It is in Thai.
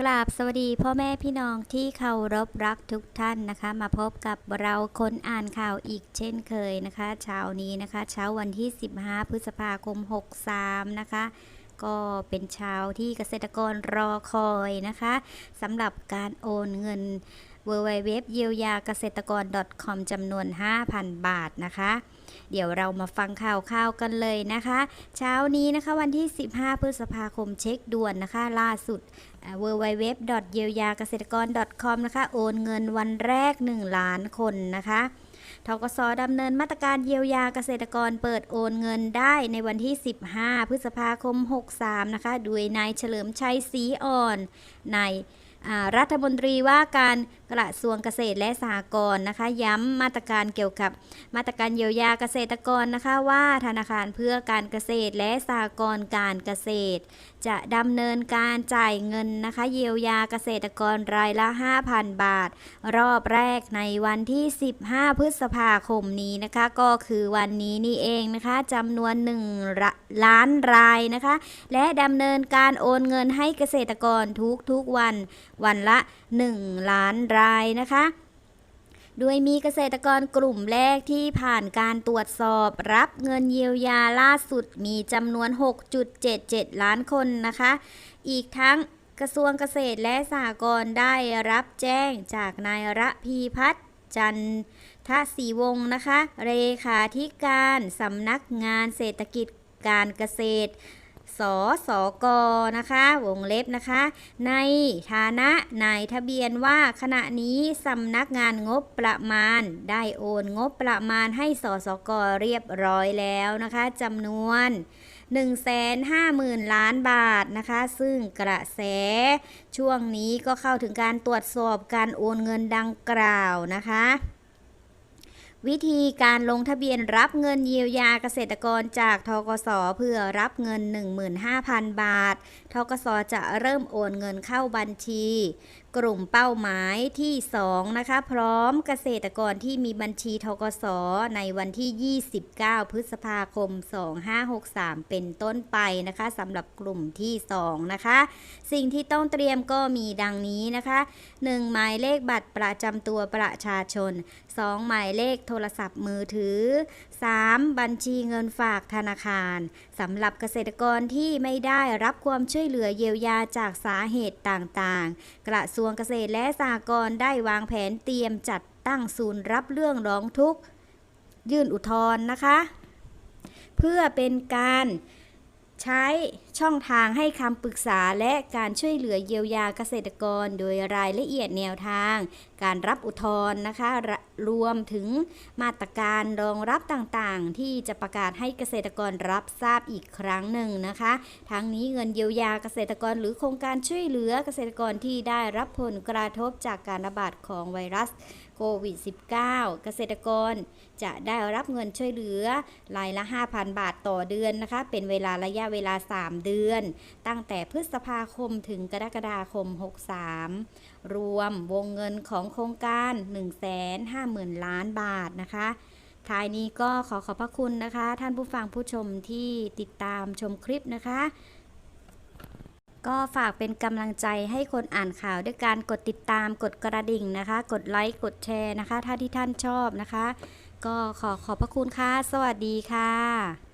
กราบสวัสดีพ่อแม่พี่น้องที่เคารพรักทุกท่านนะคะ มาพบกับเราคนอ่านข่าวอีกเช่นเคยนะคะ เช้านี้นะคะ เช้าวันที่ 15 พฤษภาคม 63 นะคะ ก็เป็นช้าที่เกษตรกรรอคอยนะคะสำหรับการโอนเงิน w w w เยียวยาเกษตรกร .com จำนวน 5,000 บาทนะคะ เดี๋ยวเรามาฟังข่าวข่าวกันเลยนะคะ เช้านี้นะคะวันที่ 15 พฤษภาคมเช็คด่วนนะคะ ล่าสุด w w w เยียวยาเกษตรกร .com นะคะ โอนเงินวันแรก 1 ล้านคนนะคะ ทกสดำเนินมาตรการเยียวยาเกษตรกรเปิดโอนเงินได้ในวันที่ 15 พฤษภาคม 63 นะคะ โดยนายเฉลิมชัยศรีอ่อนนาย รัฐมนตรีว่าการกระทรวงเกษตรและสหกรณ์นะคะ ย้ำมาตรการเกี่ยวกับมาตรการเยียวยาเกษตรกรนะคะว่าธนาคารเพื่อการเกษตรและสหกรณ์การเกษตร จะดำเนินการจ่ายเงินนะคะ เยียวยาเกษตรกรรายละ 5,000 บาท รอบแรกในวันที่ 15 พฤษภาคมนี้นะคะ ก็คือวันนี้นี่เองนะคะจำนวน 1 ล้านรายนะคะ และดำเนินการโอนเงินให้เกษตรกรทุกทุกๆวัน วันละ 1 ล้านรายนะคะโดยมีเกษตรกรกลุ่มแรกที่ผ่านการตรวจสอบรับเงินเยียวยาล่าสุดมีจำนวน 6.77 ล้านคนนะคะ อีกทั้งกระทรวงเกษตรและสหกรณ์ได้รับแจ้งจากนายระพีพัฒน์จันทศรีวงศ์นะคะ เลขาธิการสำนักงานเศรษฐกิจการเกษตร สสกนะคะ วงเล็บนะคะ ในฐานะนายทะเบียนว่าขณะนี้สำนักงานงบประมาณ ได้โอนงบประมาณให้สสกเรียบร้อยแล้วนะคะจำนวน150,000 ล้านบาทนะคะ ซึ่งกระแส ช่วงนี้ก็เข้าถึงการตรวจสอบการโอนเงินดังกล่าวนะคะ วิธีการลงทะเบียนรับเงินเยียวยาเกษตรกรจากทกสเพื่อรับเงิน 15,000 บาท ทกสจะเริ่มโอนเงินเข้าบัญชี กลุ่มเป้าหมายที่ 2 นะคะ พร้อมเกษตรกรที่มีบัญชีทกสในวันที่ 29 พฤษภาคม 2563 เป็นต้นไปนะคะสำหรับกลุ่มที่ 2 นะคะ สิ่งที่ต้องเตรียมก็มีดังนี้นะคะ 1 หมายเลขบัตรประจำตัวประชาชน 2 หมายเลขโทรศัพท์มือถือ 3. บัญชีเงินฝากธนาคารสำหรับเกษตรกรที่ไม่ได้รับความช่วยเหลือเยียวยาจากสาเหตุต่างๆ กระทรวงวงเกษตรและสหกรณ์ได้วางแผนเตรียมจัดตั้งศูนย์รับเรื่องร้องทุกข์ยื่นอุทธรณ์นะคะ เพื่อเป็นการ ใช้ช่องทางให้คำปรึกษาและการช่วยเหลือเยียวยาเกษตรกร โดยรายละเอียดแนวทาง การรับอุทธรณ์นะคะรรวมถึงมาตรการรองรับต่างๆ ที่จะประกาศให้เกษตรกรรับทราบอีกครั้งหนึ่งนะคะ ทั้งนี้เงินเยียวยาเกษตรกรหรือโครงการช่วยเหลือเกษตรกรที่ได้รับผลกระทบจากการระบาดของไวรัสโควิด -19 เกษตรกรจะได้รับเงินช่วยเหลือรายละ 5,000 บาทต่อเดือนนะคะ เป็นเวลาระยะเวลา 3 เดือน ตั้งแต่พฤษภาคมถึงกรกฎาคม 63 รวมวงเงินของโครงการ 150,000 ล้านบาทนะคะท้ายนี้ก็ขอขอบพระคุณนะคะ ท่านผู้ฟังผู้ชมที่ติดตามชมคลิปนะคะ ก็ฝากเป็นกำลังใจให้คนอ่านข่าวด้วยการกดติดตามกดกระดิ่งนะคะ กดไลค์กดแชร์นะคะ ถ้าที่ท่านชอบนะคะ ก็ขอขอบพระคุณค่ะ สวัสดีค่ะ